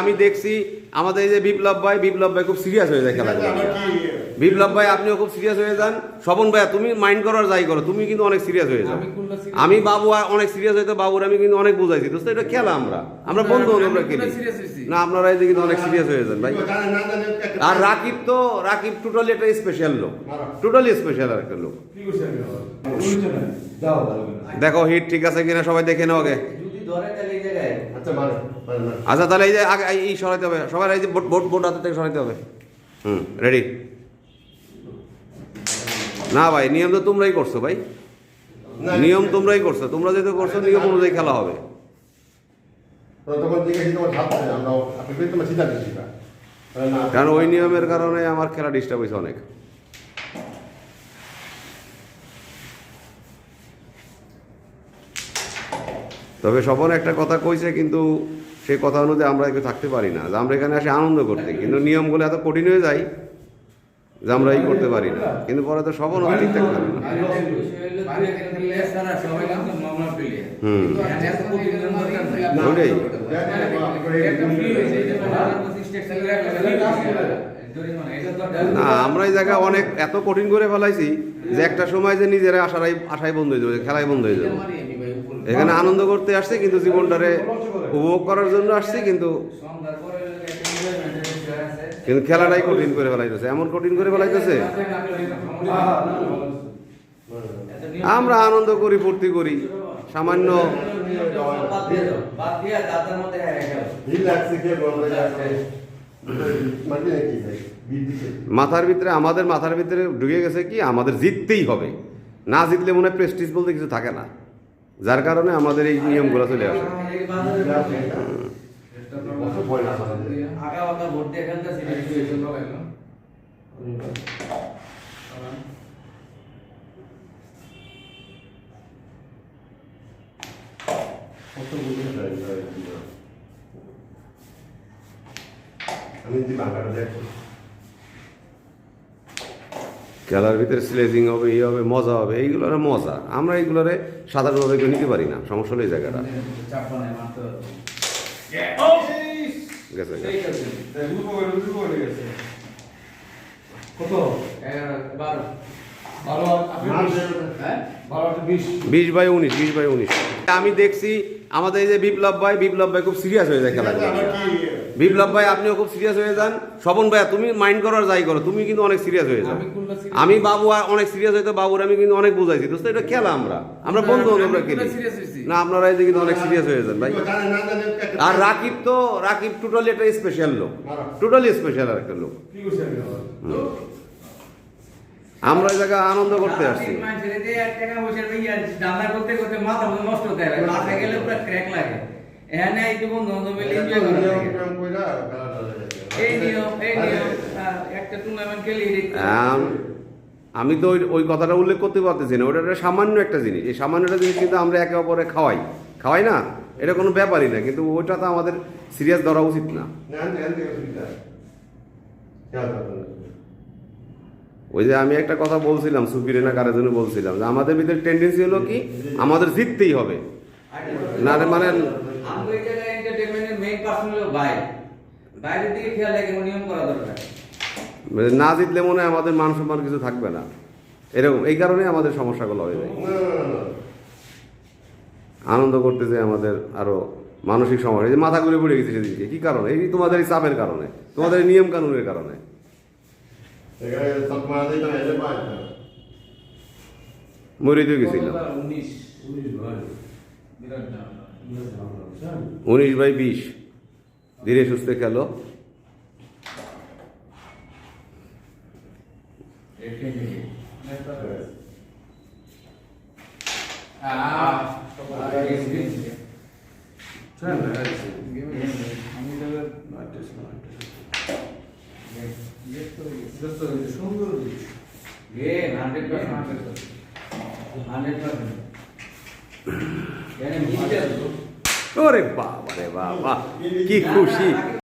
আমি দেখছি আমাদের এই যে বিপ্লব ভাই বিপ্লব ভাই খুব সিরিয়াস হয়ে যায় নিয়ে। বিপ্লব ভাই আপনিও খুব সিরিয়াস হয়ে যান। স্বপন ভাইয়া তুমি মাইন্ড করার যাই করো তুমি কিন্তু অনেক সিরিয়াস হয়ে যাও। আমি বাবু আর অনেক সিরিয়াস হইতো বাবুর আমি কিন্তু অনেক বুঝাইছি। দোস্ত এটা খেলা আমরা। আমরা বন্ধু আমি আমরা খেলি। না আপনারা এই যে কিন্তু অনেক সিরিয়াস হয়ে যান ভাই। আর রাকিব তো রাকিব টোটালি একটা স্পেশাল লোক। টোটালি স্পেশাল আর একটা লোক। দেখো হিট ঠিক আছে কিনা সবাই দেখে নাও আগে। ধরে তাহলে এই জায়গায় আচ্ছা তাহলে এই যে আগে এই- এই সরাইতে হবে। সবার এই যে বোট বোট বোট হাতে থেকে সরাইতে হবে। হুম রেডি? না ভাই নিয়ম তো তোমরাই করছ ভাই। নিয়ম তোমরাই করছ। তোমরা যেহেতু করছ নিয়ম অনুযায়ী খেলা হবে। কারণ ওই নিয়মের কারণে আমার খেলা ডিস্টার্ব হয়েছে অনেক। তবে স্বপন একটা কথা কইছে, কিন্তু সেই কথা অনুযায়ী আমরা কেউ থাকতে পারি না যে আমরা এখানে আসে আনন্দ করতে, কিন্তু নিয়মগুলো এত কঠিন হয়ে যায় যে আমরা এই করতে পারি না কিন্তু পরে তো স্বপন ঠিকঠাক থাকে না। হুম। না, আমরা এই জায়গা অনেক, এত কঠিন করে ফেলাইছি যে একটা সময় যে নিজেরা আশারাই আশাই বন্ধ হয়ে যাবে, খেলাই বন্ধ হয়ে যাবে এখানে আনন্দ করতে আসছে, কিন্তু জীবনটারে উপভোগ করার জন্য আসছে, কিন্তু। কিন্তু খেলাটাই কঠিন করে ফেলাইতেছে। এমন কঠিন করে ফেলাইতেছে? আমরা আনন্দ করি, ফুর্তি করি। সামান্য মাথার ভিতরে, আমাদের মাথার ভিতরে ঢুকে গেছে কি? আমাদের জিততেই হবে। না জিতলে মনে হয় প্রেস্টিজ বলতে কিছু থাকে না। যার কারণে আমাদের এই নিয়মগুলো চলে আসে। আমি যদি বাংলাটা দেখো খেলার ভিতরে স্লেজিং হবে এই হবে, মজা হবে, এইগুলোর মজা আমরা এইগুলোরে সাধারণভাবে কেউ নিতে পারি না, সমস্যা হলো এই জায়গাটা বিশ। বাই উনিশ, বিশ বাই উনিশ আমি দেখছি আমাদের এই যে বিপ্লব ভাই বিপ্লব ভাই খুব সিরিয়াস হয়ে যায় নিয়ে। বিপ্লব ভাই আপনিও খুব সিরিয়াস হয়ে যান। স্বপন ভাইয়া তুমি মাইন্ড করার যাই করো। তুমি কিন্তু অনেক সিরিয়াস হয়ে যাও। আমি বাবু আর অনেক সিরিয়াস হইতো বাবুর আমি কিন্তু অনেক বুঝাইছি। দোস্ত এটা খেলা আমরা। আমরা বন্ধু আমরা খেলি। না আপনারা এই যে কিন্তু অনেক সিরিয়াস হয়ে যান ভাই। আর রাকিব তো রাকিব টোটালি একটা স্পেশাল লোক। টোটালি স্পেশাল আর একটা লোক? আমরা এই জায়গায় আনন্দ করতে আসছি। আর করতে করতে মাথা নষ্ট হতে লাগে গেলে পুরো ক্র্যাক লাগে। এখানে এই যে বন্ধু বান্ধব মিলে এনজয় করা লাগে। এই নিয়ম এই নিয়ম একটা টুর্নামেন্ট খেলি আমি তো ওই- ওই কথাটা উল্লেখ করতে পারতেছি না। ওটা একটা সামান্য একটা জিনিস। এই সামান্য একটা জিনিস কিন্তু আমরা একে অপরে খাওয়াই। খাওয়াই না? এটা কোনো ব্যাপারই না। কিন্তু ওইটা তো আমাদের সিরিয়াস ধরা উচিত না। ওই যে আমি একটা কথা বলছিলাম সুপিরে না কারের জন্য বলছিলাম যে আমাদের ভিতরে টেন্ডেন্সি হলো কি? আমাদের জিততেই হবে। না রে মানে জায়গায় এন্টারটেইনমেন্টের মেইন পার্সন হলো বাইরে। বাইরের দিকে খেয়াল রাখে নিয়ম করা দরকার। মানে না জিতলে মনে হয় আমাদের মান সম্মান কিছু থাকবে না। এরকম এই কারণে আমাদের সমস্যাগুলো হয়ে যায়। আনন্দ করতে যে আমাদের আরও মানসিক সমস্যা এই যে মাথা ঘুরে পড়ে গেছে সেদিনকে। কি কারণে? এই তোমাদের এই চাপের কারণে তোমাদের এই নিয়ম কানুনের কারণে। এখানে তকমা উনিশ বাই বিশ। ধীরে সুস্থে খেলো। সুন্দর হান্ড্রেড পার্সেন্ট হান্ড্রেড পার্সেন্ট ওরে বাবা রে বাবা কি খুশি।